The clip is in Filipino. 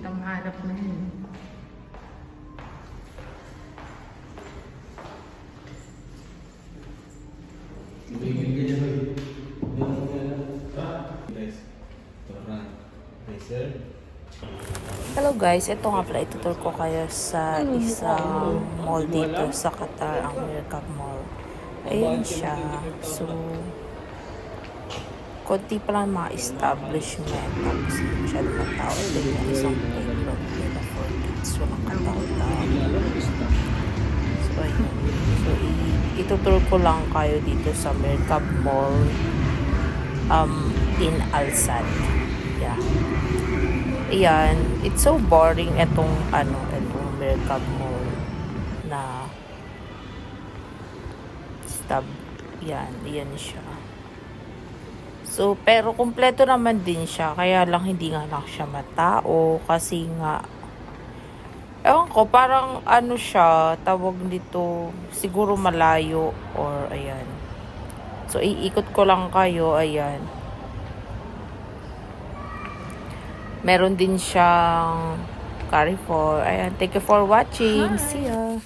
Hanap na yun. Hello guys, ito nga pala itutur ko kayo sa isang mall dito sa Qatar, ang Mirkab Mall. Ayan siya. So, konti pa lang mga establishment. Tapos hindi. Yung isang playground nila for kids. Walang katao-tao. So, ayun. So, itutur ko lang kayo dito sa Mirkab Mall um, in Al-Sad. Yeah. Ayan, it's so boring itong ano, itong Mirkab Mall na stab. Yan, yan siya. So, pero kumpleto naman din siya. Kaya lang hindi nga lang siya matao. Kasi nga, ewan ko, parang ano siya, tawag dito, siguro malayo or ayan. So, iikot ko lang kayo, ayan. Meron din siyang Carrefour. Ayan, thank you for watching. See ya.